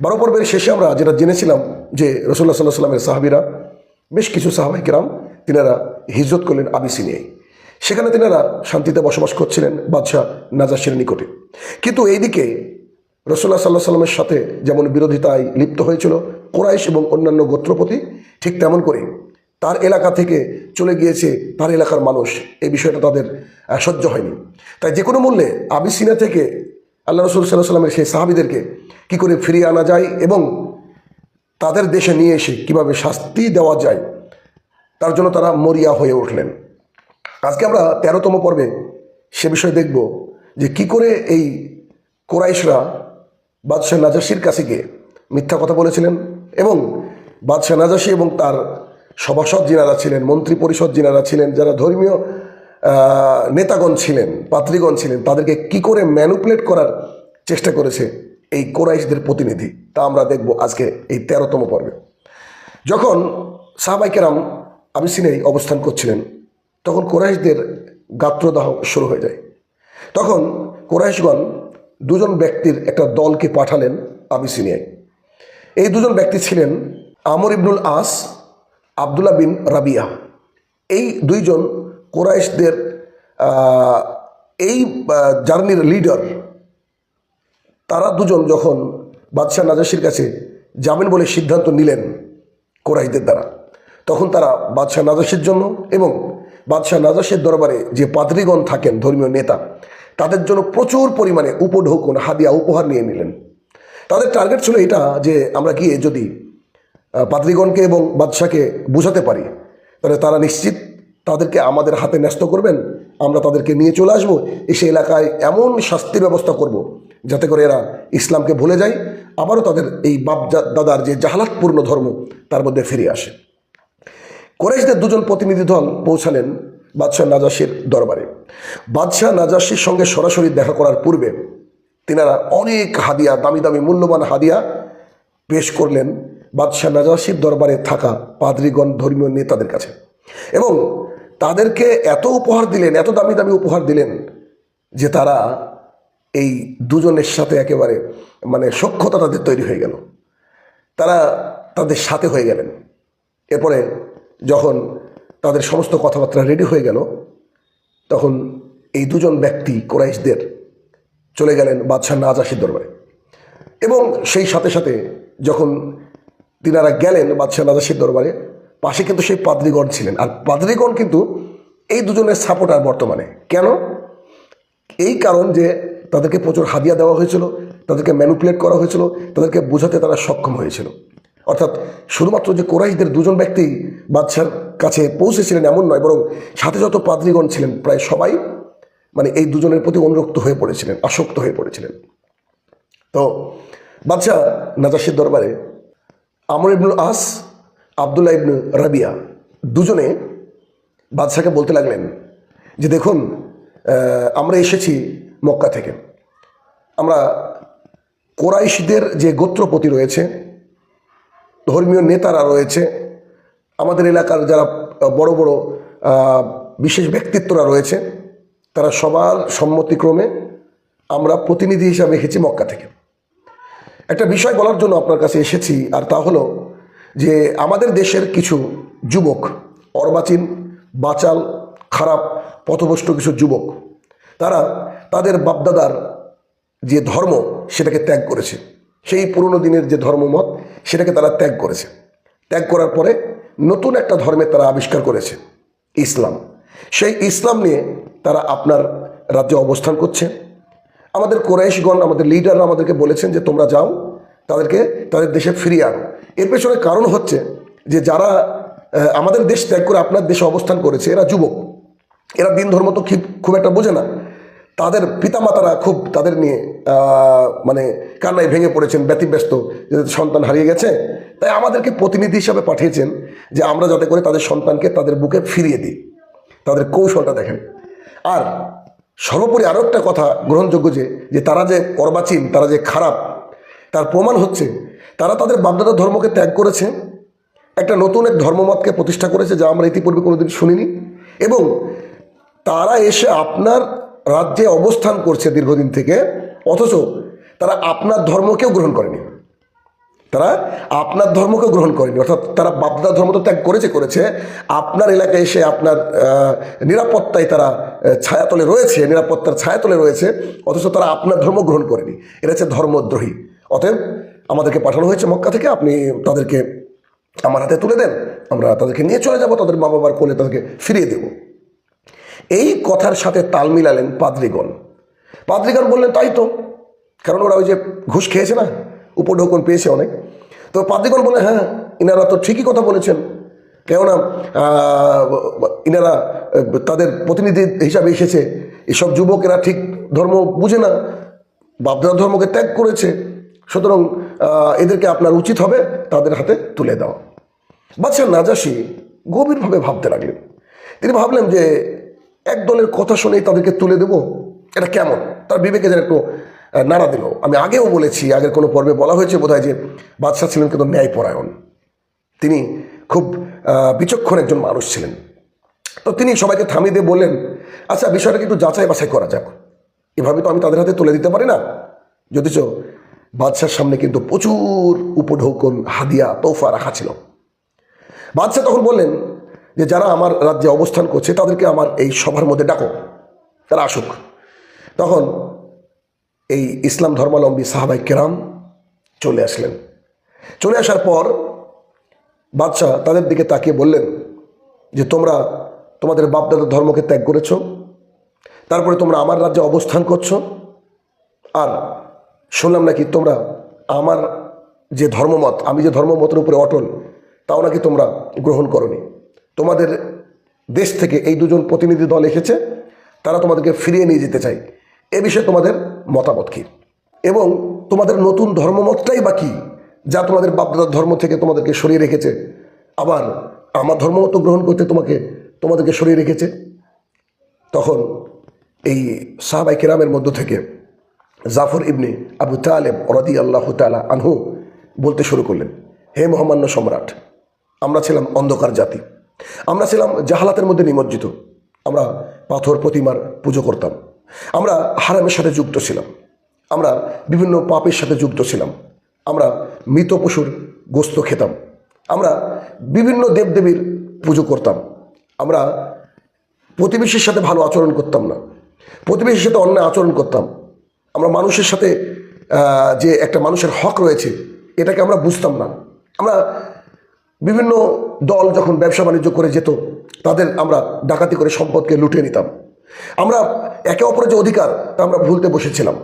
বারো পর্বের শেষে আমরা যেটা জেনেছিলাম যে রসুল্লাহ সাল্লাহ সাল্লামের সাহাবিরা বেশ কিছু সাহাবাই কিরাম তিনারা হিজরত করলেন আবিসিনিয়ায়। সেখানে তিনারা শান্তিতে বসবাস করছিলেন বাদশাহ নাজাসের নিকটে। কিন্তু এইদিকে রসুল্লাহ সাল্লাহ সাল্লামের সাথে যেমন বিরোধিতায় লিপ্ত হয়েছিল কোরাইশ এবং অন্যান্য গোত্রপতি, ঠিক তেমন করে তার এলাকা থেকে চলে গিয়েছে তার এলাকার মানুষ। এই বিষয়টা তাদের সহ্য হয়নি। তাই যে কোনো মূল্যে আবিসিনা থেকে আল্লাহ রসুল সাল্লাহ সাল্লামের সেই সাহাবিদেরকে কী করে ফিরিয়ে আনা যায় এবং তাদের দেশে নিয়ে এসে কীভাবে শাস্তি দেওয়া যায়, তার জন্য তারা মরিয়া হয়ে উঠলেন। আজকে আমরা তেরোতম পর্বে সে বিষয়ে দেখব যে কি করে এই কোরাইশরা বাদশাহ নাজাসির কাছে গিয়ে মিথ্যা কথা বলেছিলেন এবং বাদশাহ নাজাসি এবং তার সভাসদ যিনারা ছিলেন, মন্ত্রী পরিষদ যিনারা ছিলেন, যারা ধর্মীয় নেতাগণ ছিলেন, পাত্রীগণ ছিলেন, তাদেরকে কি করে ম্যানুপুলেট করার চেষ্টা করেছে এই কোরাইশদের প্রতিনিধি? তা আমরা দেখব আজকে এই তেরোতম পর্বে। যখন সাহাবাইকেরাম আবিসিনেই অবস্থান করছিলেন, তখন কোরাইশদের গাত্রদাহ শুরু হয়ে যায়। তখন কোরাইশগণ দুজন ব্যক্তির একটা দলকে পাঠালেন আবিসিনিয়ায়। এই দুজন ব্যক্তি ছিলেন আমর ইবনুল আস, আবদুল্লাহ বিন রাবিয়া। এই দুইজন কোরাইশদের এই জার্নির লিডার তারা দুজন যখন বাদশাহ নাজাসির কাছে যাবেন বলে সিদ্ধান্ত নিলেন কোরাইশদের দ্বারা, তখন তারা বাদশাহ নাজাসির জন্য এবং বাদশাহ নাজাসের দরবারে যে পাদ্রীগণ থাকেন, ধর্মীয় নেতা, তাদের জন্য প্রচুর পরিমাণে উপঢৌকন, হাদিয়া, উপহার নিয়ে নিলেন। তাদের টার্গেট ছিল এটা যে আমরা গিয়ে যদি পাদ্রীগণকে এবং বাদশাকে বোঝাতে পারি, তাহলে তারা নিশ্চিত তাদেরকে আমাদের হাতে ন্যস্ত করবেন, আমরা তাদেরকে নিয়ে চলে আসব, এসে এলাকায় এমন শাস্তির ব্যবস্থা করব, যাতে করে এরা ইসলামকে ভুলে যায়, আবারও তাদের এই বাপ দাদার যে জাহালাতপূর্ণ ধর্ম, তার মধ্যে ফিরে আসে। কোরাইশদের দুজন প্রতিনিধি দল পৌঁছালেন বাদশাহ নাজাসির দরবারে। বাদশাহ নাজাসির সঙ্গে সরাসরি দেখা করার পূর্বে তিনারা অনেক হাদিয়া, দামি দামি মূল্যবান হাদিয়া পেশ করলেন বাদশাহ নাজাসির দরবারে থাকা পাদ্রীগণ ধর্মীয় নেতাদের কাছে। এবং তাদেরকে এত উপহার দিলেন, এত দামি দামি উপহার দিলেন যে তারা এই দুজনের সাথে একেবারে মানে সক্ষতা তাদের তৈরি হয়ে গেল। তারা তাদের সাথে হয়ে গেলেন। এরপরে যখন তাদের সমস্ত কথাবার্তা রেডি হয়ে গেল, তখন এই দুজন ব্যক্তি কোরাইশদের চলে গেলেন বাদশাহ নাজাসির দরবারে। এবং সেই সাথে সাথে যখন তিনারা গেলেন বাদশাহ নাজাসির দরবারে পাশে কিন্তু সেই পাদ্রীগণ ছিলেন। আর পাদ্রীগণ কিন্তু এই দুজনের সাপোর্টার বর্তমানে। কেন? এই কারণ যে তাদেরকে প্রচুর হাদিয়া দেওয়া হয়েছিল, তাদেরকে ম্যানুপুলেট করা হয়েছিল, তাদেরকে বোঝাতে তারা সক্ষম হয়েছিল। অর্থাৎ শুধুমাত্র যে কোরাইশদের দুজন ব্যক্তি বাদশার কাছে পৌঁছেছিলেন এমন নয়, বরং সাথে যত পাদ্রীগণ ছিলেন, প্রায় সবাই মানে এই দুজনের প্রতি অনুরক্ত হয়ে পড়েছিলেন, আসক্ত হয়ে পড়েছিলেন। তো বাদশাহ নাজাসির দরবারে আমর ইবনুল আস আবদুল্লাহ ইবনু রাবিয়া দুজনে বাদশাকে বলতে লাগলেন যে দেখুন আমরা এসেছি মক্কা থেকে। আমরা কোরাইশদের যে গোত্রপতি রয়েছে, ধর্মীয় নেতারা রয়েছে, আমাদের এলাকার যারা বড় বড় বিশেষ ব্যক্তিত্বরা রয়েছে, তারা সবার সম্মতিক্রমে আমরা প্রতিনিধি হিসাবে এসেছি মক্কা থেকে। একটা বিষয় বলার জন্য আপনার কাছে এসেছি, আর তা হলো যে আমাদের দেশের কিছু যুবক, অর্বাচীন, বাচাল, খারাপ, পথভ্রষ্ট কিছু যুবক, তারা তাদের বাপদাদার যে ধর্ম সেটাকে ত্যাগ করেছে। সেই পুরনো দিনের যে ধর্মমত সেটাকে তারা ত্যাগ করেছে। ত্যাগ করার পরে নতুন একটা ধর্মের তারা আবিষ্কার করেছে, ইসলাম। সেই ইসলাম নিয়ে তারা আপনার রাজ্যে অবস্থান করছে। আমাদের কোরাইশগণ, আমাদের লিডাররা আমাদেরকে বলেছেন যে তোমরা যাও, তাদেরকে, তাদের দেশে ফিরিয়ে আনো। এর পেছনে কারণ হচ্ছে যে যারা আমাদের দেশ ত্যাগ করে আপনার দেশে অবস্থান করেছে, এরা যুবক। এরা দিন ধর্ম তো খুব একটা বোঝে না। তাদের পিতামাতারা খুব তাদের নিয়ে মানে কান্নায় ভেঙে পড়েছেন, ব্যতিব্যস্ত, যে সন্তান হারিয়ে গেছে। তাই আমাদেরকে প্রতিনিধি হিসাবে পাঠিয়েছেন যে আমরা যাতে করে তাদের সন্তানকে তাদের বুকে ফিরিয়ে দিই, তাদের কৌশলটা দেখেন। আর সর্বোপরি আরও একটা কথা গ্রহণযোগ্য যে যে তারা যে অর্বাচীন তারা যে খারাপ তার প্রমাণ হচ্ছে তারা তাদের বাপদাদা ধর্মকে ত্যাগ করেছে, একটা নতুন এক ধর্মমতকে প্রতিষ্ঠা করেছে যা আমরা ইতিপূর্বে কোনোদিন শুনিনি, এবং তারা এসে আপনার রাজ্যে অবস্থান করছে দীর্ঘদিন থেকে, অথচ তারা আপনার ধর্মকেও গ্রহণ করেনি। তারা আপনার ধর্মকেও গ্রহণ করেনি, অর্থাৎ তারা বাপদার ধর্ম তো ত্যাগ করেছে করেছে। আপনার এলাকায় এসে আপনার নিরাপত্তায় তারা ছায়াতলে রয়েছে, নিরাপত্তার ছায়াতলে রয়েছে, অথচ তারা আপনার ধর্ম গ্রহণ করেনি। এটা হচ্ছে ধর্মদ্রোহী। অতএব আমাদেরকে পাঠানো হয়েছে মক্কা থেকে, আপনি তাদেরকে আমার হাতে তুলে দেন, আমরা তাদেরকে নিয়ে চলে যাব, তাদের মা বাবার কোলে তাদেরকে ফিরিয়ে দেব। এই কথার সাথে তাল মিলালেন পাদ্রিগণ। পাদ্রিগণ বললেন, তাই তো, কারণ ওরা ওই যে ঘুষ খেয়েছে না, উপঢৌকন পেয়েছে অনেক। তো পাদ্রিগণ বলে হ্যাঁ ইনারা তো ঠিকই কথা বলেছেন, কেননা ইনারা, তাদের প্রতিনিধি হিসাবে এসেছে। এসব যুবকেরা ঠিক ধর্ম বুঝে না বাপদাদা ধর্মকে ত্যাগ করেছে। সুতরাং এদেরকে আপনার উচিত হবে তাদের হাতে তুলে দেওয়া। বাচ্চা নাজাসি গভীরভাবে ভাবতে লাগলেন। তিনি ভাবলেন যে, এক দলের কথা শুনেই তাদেরকে তুলে দেব? এটা কেমন? তার বিবেকে যেন একটু নাড়া দিল। আমি আগেও বলেছি, আগের কোনো পর্বে বলা হয়েছে বোধহয় যে, বাদশাহ ছিলেন কিন্তু ন্যায়পরায়ণ। তিনি খুব বিচক্ষণ একজন মানুষ ছিলেন। তো তিনি সবাইকে থামিয়ে দিয়ে বললেন আচ্ছা বিষয়টাকে একটু যাচাই বাছাই করা যাক। এভাবে তো আমি তাদের হাতে তুলে দিতে পারি না। যদিচ বাদশার সামনে কিন্তু প্রচুর উপঢৌকন, হাদিয়া তোফা রাখা ছিল। বাদশাহ তখন বললেন যে, যারা আমার রাজ্যে অবস্থান করছে, তাদেরকে আমার এই সভার মধ্যে ডাকো। তারা আসুক। তখন এই ইসলাম ধর্মাবলম্বী সাহাবাই কেরাম চলে আসলেন। চলে আসার পর বাদশাহ তাদের দিকে তাকিয়ে বললেন যে, তোমরা তোমাদের বাপদাদার ধর্মকে ত্যাগ করেছ, তারপরে তোমরা আমার রাজ্যে অবস্থান করছ, আর শুনলাম নাকি তোমরা আমার যে ধর্মমত, আমি যে ধর্মমতের উপরে অটল, তাও নাকি তোমরা গ্রহণ করনি। তোমাদের দেশ থেকে এই দুজন প্রতিনিধি দল এসেছে, তারা তোমাদেরকে ফিরিয়ে নিয়ে যেতে চায়। এ বিষয়ে তোমাদের মতামত কী? এবং তোমাদের নতুন ধর্মমতটাই বা কী, যা তোমাদের বাপদাদার ধর্ম থেকে তোমাদেরকে সরিয়ে রেখেছে, আবার আমার ধর্মমত গ্রহণ করতে তোমাকে, তোমাদেরকে সরিয়ে রেখেছে? তখন এই সাহাবাই কেরামের মধ্য থেকে জাফর ইবনে আবু তালেব রদি আল্লাহ তালা আনহু বলতে শুরু করলেন, হে মহামান্য সম্রাট, আমরা ছিলাম অন্ধকার জাতি। আমরা ছিলাম জাহালাতের মধ্যে নিমজ্জিত। আমরা পাথর প্রতিমার পুজো করতাম। আমরা হারামের সাথে যুক্ত ছিলাম। আমরা বিভিন্ন পাপের সাথে যুক্ত ছিলাম। আমরা মৃত পশুর গোস্ত খেতাম। আমরা বিভিন্ন দেবদেবীর পুজো করতাম। আমরা প্রতিবেশীর সাথে ভালো আচরণ করতাম না। প্রতিবেশীর সাথে অন্যায় আচরণ করতাম। আমরা মানুষের সাথে যে একটা মানুষের হক রয়েছে, এটাকে আমরা বুঝতাম না। আমরা বিভিন্ন দল যখন ব্যবসা বাণিজ্য করে যেত, তাদের আমরা ডাকাতি করে সম্পদকে লুটে নিতাম। আমরা একে অপরের যে অধিকার, তা আমরা ভুলতে বসেছিলাম।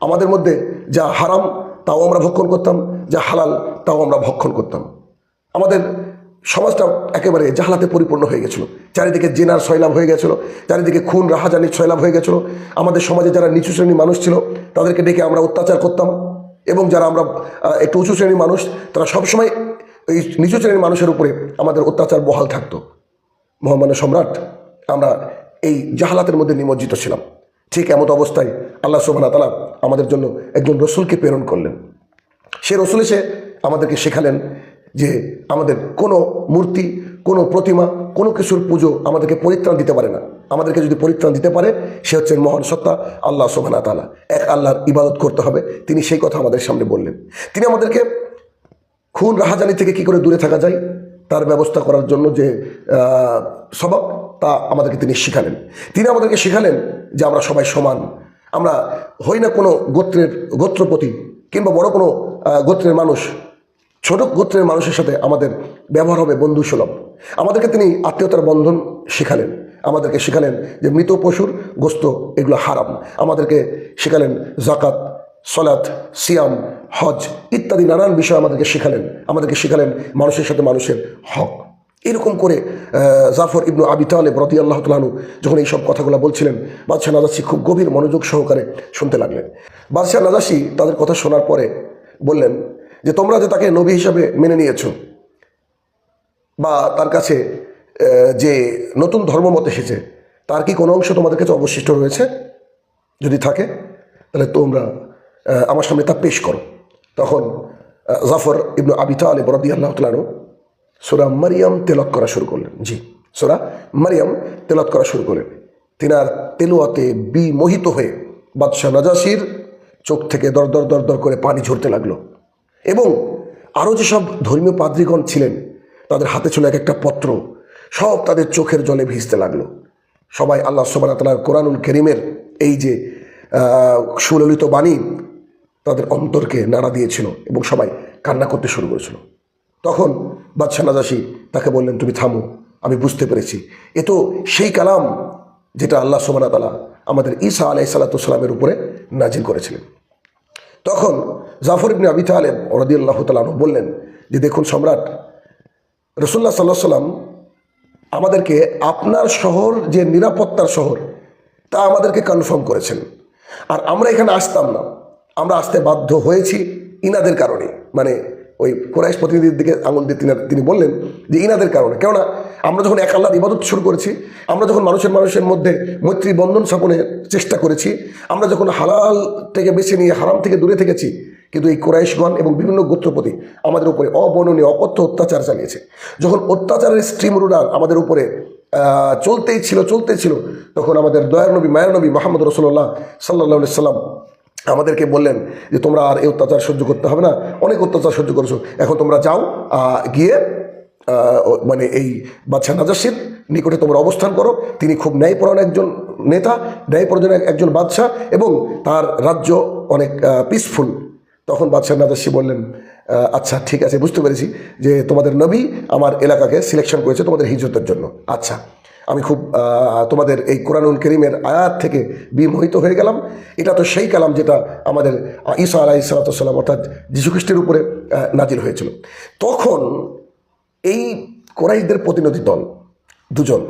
আমাদের মধ্যে যা হারাম, তাও আমরা ভক্ষণ করতাম, যা হালাল, তাও আমরা ভক্ষণ করতাম। আমাদের সমাজটা একেবারে জাহালাতে পরিপূর্ণ হয়ে গেছিল। চারিদিকে জেনার সয়লাভ হয়ে গেছিল, চারিদিকে খুন, রাহাজানির সয়লাভ হয়ে গেছিল। আমাদের সমাজে যারা নিচু শ্রেণির মানুষ ছিল, তাদেরকে ডেকে আমরা অত্যাচার করতাম এবং যারা আমরা একটু উঁচু শ্রেণির মানুষ, তারা সবসময় এই নিচু শ্রেণির মানুষের উপরে আমাদের অত্যাচার বহাল থাকতো। মহামান্য সম্রাট, আমরা এই জাহালাতের মধ্যে নিমজ্জিত ছিলাম। ঠিক এমত অবস্থায় আল্লাহ সুবাহ তালা আমাদের জন্য একজন রসুলকে প্রেরণ করলেন। সে রসুল এসে আমাদেরকে শেখালেন যে আমাদের কোনো মূর্তি, কোনো প্রতিমা, কোনো কিছুর পুজো আমাদেরকে পরিত্রাণ দিতে পারে না। আমাদেরকে যদি পরিত্রাণ দিতে পারে, সে হচ্ছেন মহান সত্তা, আল্লাহ সোহানা তালা এক আল্লাহর ইবাদত করতে হবে। তিনি সেই কথা আমাদের সামনে বললেন। তিনি আমাদেরকে খুন, রাহাজানি থেকে কি করে দূরে থাকা যায়? তার ব্যবস্থা করার জন্য যে সবক, তা আমাদেরকে তিনি শিখালেন। তিনি আমাদেরকে শিখালেন যে আমরা সবাই সমান। আমরা হই না কোনো গোত্রের, গোত্রপতি কিংবা বড় কোনো গোত্রের মানুষ। ছোট গোত্রের মানুষের সাথে আমাদের ব্যবহার হবে বন্ধু সুলভ আমাদেরকে তিনি আত্মীয়তার বন্ধন শেখালেন। আমাদেরকে শেখালেন যে মৃত পশুর গোস্ত এগুলো হারাম। আমাদেরকে শেখালেন জাকাত সলাৎ সিয়াম, হজ ইত্যাদি নানান বিষয় আমাদেরকে শেখালেন। আমাদেরকে শেখালেন মানুষের সাথে মানুষের হক। এরকম করে জাফর ইবনু আবি তালেব রতি আল্লাহ তালু যখন এই সব কথাগুলো বলছিলেন, বাদশাহ নাজাসি খুব গভীর মনোযোগ সহকারে শুনতে লাগলেন। বাদশাহ নাজাসি তাদের কথা শোনার পরে বললেন যে তোমরা যে তাকে নবী হিসাবে মেনে নিয়েছো বা তার কাছে যে নতুন ধর্মমত এসেছে, তার কি কোনো অংশ তোমাদের কাছে অবশিষ্ট রয়েছে? যদি থাকে, তাহলে তোমরা আমার সামনে তা পেশ করো। তখন জাফর ইবনু আবি তালেব বরাদি আল্লাহ তালানু সোরা মারিয়াম তেলত করা শুরু করলেন। জি, সোরা মারিয়াম তেলত করা শুরু করলেন। তিনার তেলোয়াতে বিমোহিত হয়ে বাদশাহ নাজাসির চোখ থেকে দর দর দর দর করে পানি ঝরতে লাগল। এবং আরও যেসব ধর্মীয় পাদ্রীগণ ছিলেন, তাদের হাতে ছিল এক একটা পত্র। সব তাদের চোখের জলে ভিজতে লাগল। সবাই আল্লাহ সোবানা তালার কোরআনুল করিমের এই যে সুললিত বাণী তাদের অন্তরকে নাড়া দিয়েছিল এবং সবাই কান্না করতে শুরু করেছিল। তখন বাদশাহ নাজাসি তাকে বললেন, তুমি থামো, আমি বুঝতে পেরেছি। এ তো সেই কালাম যেটা আল্লাহ সোবানা তালা আমাদের ঈসা আলাই সালাতামের উপরে নাজিল করেছিলেন। তখন জাফর ইবনে আবি তালেব রদিয়াল্লাহ তালু বললেন যে দেখুন সম্রাট রসুল্লাহ সাল্লাহ সাল্লাম আমাদেরকে আপনার শহর যে নিরাপত্তার শহর, তা আমাদেরকে কনফার্ম করেছেন। আর আমরা এখানে আসতাম না। আমরা আসতে বাধ্য হয়েছি ইনাদের কারণে। মানে ওই কোরাইশ প্রতিনিধির দিকে আঙুল দিয়ে তিনি তিনি বললেন যে ইনাদের কারণে। কেননা আমরা যখন এক আল্লাহর ইবাদত শুরু করেছি, আমরা যখন মানুষের মানুষের মধ্যে মৈত্রী বন্ধন স্থাপনের চেষ্টা করেছি, আমরা যখন হালাল থেকে বেছে নিয়ে হারাম থেকে দূরে থেকেছি, কিন্তু এই কোরাইশগণ এবং বিভিন্ন গোত্রপতি আমাদের উপরে অবর্ণনীয়, অকথ্য অত্যাচার চালিয়েছে। যখন অত্যাচারের স্ট্রিম রুডার আমাদের উপরে চলতেই ছিল চলতেই ছিল, তখন আমাদের দয়ার নবী, মায়ের নবী মোহাম্মদ রসুল্লাহ সাল্লাহ সাল্লাম আমাদেরকে বললেন যে তোমরা আর এই অত্যাচার সহ্য করতে হবে না, অনেক অত্যাচার সহ্য করেছ। এখন তোমরা যাও গিয়ে মানে এই বাদশাহ নাজাসির নিকটে তোমরা অবস্থান করো। তিনি খুব ন্যায়পরায়ণ একজন নেতা, ন্যায়পরায়ণ একজন বাদশাহ এবং তার রাজ্য অনেক পিসফুল তখন বাদশাহ নাজাসি বললেন আচ্ছা ঠিক আছে, বুঝতে পেরেছি যে তোমাদের নবী আমার এলাকাকে সিলেকশন করেছে তোমাদের হিজরতের জন্য। আচ্ছা। আমি খুব তোমাদের এই কোরআনুল করিমের আয়াত থেকে বিমোহিত হয়ে গেলাম। এটা তো সেই কালাম যেটা আমাদের ঈসা আলাহ সালাতাম অর্থাৎ যীশুখ্রিস্টের উপরে নাজিল হয়েছিল। তখন এই কোরাইশদের প্রতিনিধি দল দুজন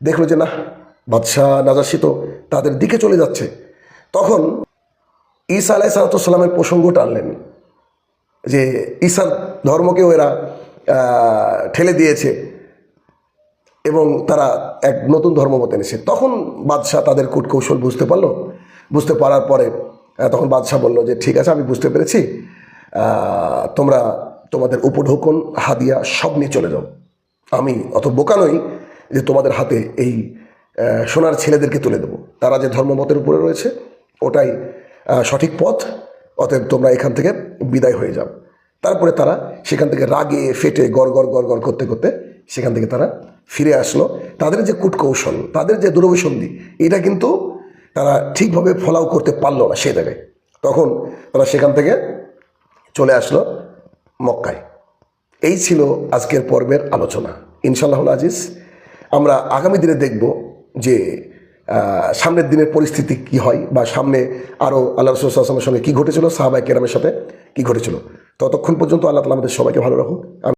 দেখল যে না বাদশাহ নাজাসি তো তাদের দিকে চলে যাচ্ছে। তখন ঈসা আলাহ সালাতামের প্রসঙ্গ টানলেন যে, ঈসার ধর্মকেও এরা ঠেলে দিয়েছে। এবং তারা এক নতুন ধর্মমত এনেছে। তখন বাদশাহ তাদের কূটকৌশল বুঝতে পারল। বুঝতে পারার পরে তখন বাদশাহ বলল যে, ঠিক আছে, আমি বুঝতে পেরেছি। তোমরা তোমাদের উপঢৌকন, হাদিয়া সব নিয়ে চলে যাও। আমি অত বোকা নই যে তোমাদের হাতে এই সোনার ছেলেদেরকে তুলে দেবো। তারা যে ধর্মমতের উপরে রয়েছে, ওটাই সঠিক পথ। অতএব তোমরা এখান থেকে বিদায় হয়ে যাও। তারপরে তারা সেখান থেকে রাগে, ফেটে গড় গড় গড় গড় করতে করতে সেখান থেকে তারা ফিরে আসলো। তাদের যে কূটকৌশল, তাদের যে দুরভিসন্ধি এটা কিন্তু তারা ঠিকভাবে ফলাও করতে পারল না সে জায়গায়। তখন তারা সেখান থেকে চলে আসলো মক্কায়। এই ছিল আজকের পর্বের আলোচনা। ইনশাল্লাহ আজিজ, আমরা আগামী দিনে দেখব যে সামনের দিনের পরিস্থিতি কি হয় বা সামনে আরও আল্লাহ রসুলের সঙ্গে কী ঘটেছিল সাহাবাই কেরামের সাথে কী ঘটেছিল। ততক্ষণ পর্যন্ত আল্লাহ তালা আমাদের সবাইকে ভালো আমি